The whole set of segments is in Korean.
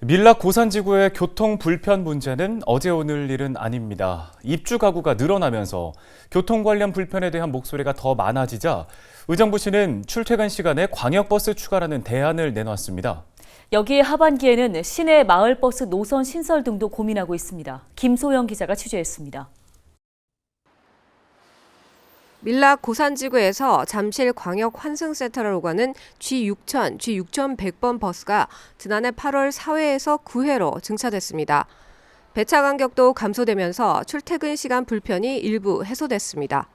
밀락 고산지구의 교통 불편 문제는 어제 오늘 일은 아닙니다. 입주 가구가 늘어나면서 교통 관련 불편에 대한 목소리가 더 많아지자 의정부시는 출퇴근 시간에 광역버스 추가라는 대안을 내놨습니다. 여기에 하반기에는 시내 마을버스 노선 신설 등도 고민하고 있습니다. 김소영 기자가 취재했습니다. 밀락 고산지구에서 잠실 광역 환승센터를 오가는 G6000, G6100번 버스가 지난해 8월 4회에서 9회로 증차됐습니다. 배차 간격도 감소되면서 출퇴근 시간 불편이 일부 해소됐습니다.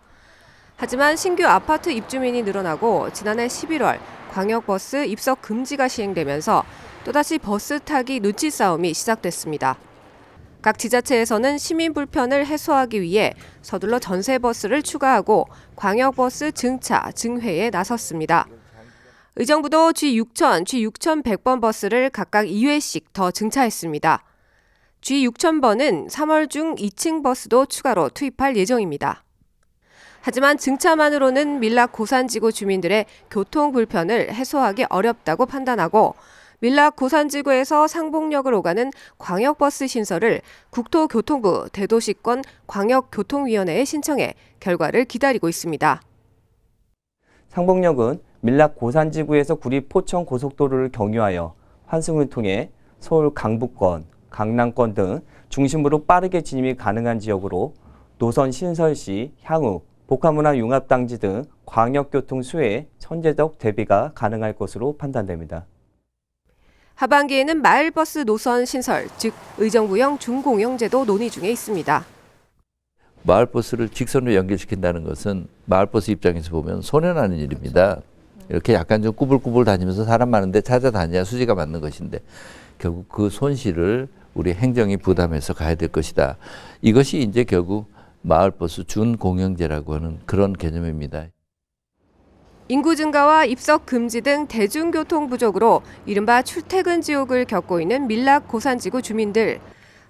하지만 신규 아파트 입주민이 늘어나고 지난해 11월 광역버스 입석 금지가 시행되면서 또다시 버스 타기 눈치 싸움이 시작됐습니다. 각 지자체에서는 시민 불편을 해소하기 위해 서둘러 전세 버스를 추가하고 광역버스 증차, 증회에 나섰습니다. 의정부도 G6000, G6100번 버스를 각각 2회씩 더 증차했습니다. G6000번은 3월 중 2층 버스도 추가로 투입할 예정입니다. 하지만 증차만으로는 밀락 고산지구 주민들의 교통 불편을 해소하기 어렵다고 판단하고 밀락 고산지구에서 상봉역을 오가는 광역버스 신설을 국토교통부 대도시권 광역교통위원회에 신청해 결과를 기다리고 있습니다. 상봉역은 밀락 고산지구에서 구리 포천 고속도로를 경유하여 환승을 통해 서울 강북권, 강남권 등 중심으로 빠르게 진입이 가능한 지역으로 노선 신설 시 향후 복합문화 융합단지 등 광역교통 수혜에 선제적 대비가 가능할 것으로 판단됩니다. 하반기에는 마을버스 노선 신설, 즉 의정부형 중공영제도 논의 중에 있습니다. 마을버스를 직선으로 연결시킨다는 것은 마을버스 입장에서 보면 손해나는 일입니다. 이렇게 약간 좀 꾸불꾸불 다니면서 사람 많은데 찾아다녀야 수지가 맞는 것인데 결국 그 손실을 우리 행정이 부담해서 가야 될 것이다. 이것이 이제 결국 마을버스 준공영제라고 하는 그런 개념입니다. 인구 증가와 입석 금지 등 대중교통 부족으로 이른바 출퇴근 지옥을 겪고 있는 밀락 고산지구 주민들.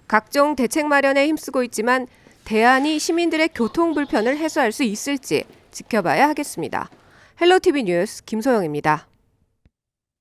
각종 대책 마련에 힘쓰고 있지만 대안이 시민들의 교통 불편을 해소할 수 있을지 지켜봐야 하겠습니다. 헬로티비 뉴스 김소영입니다.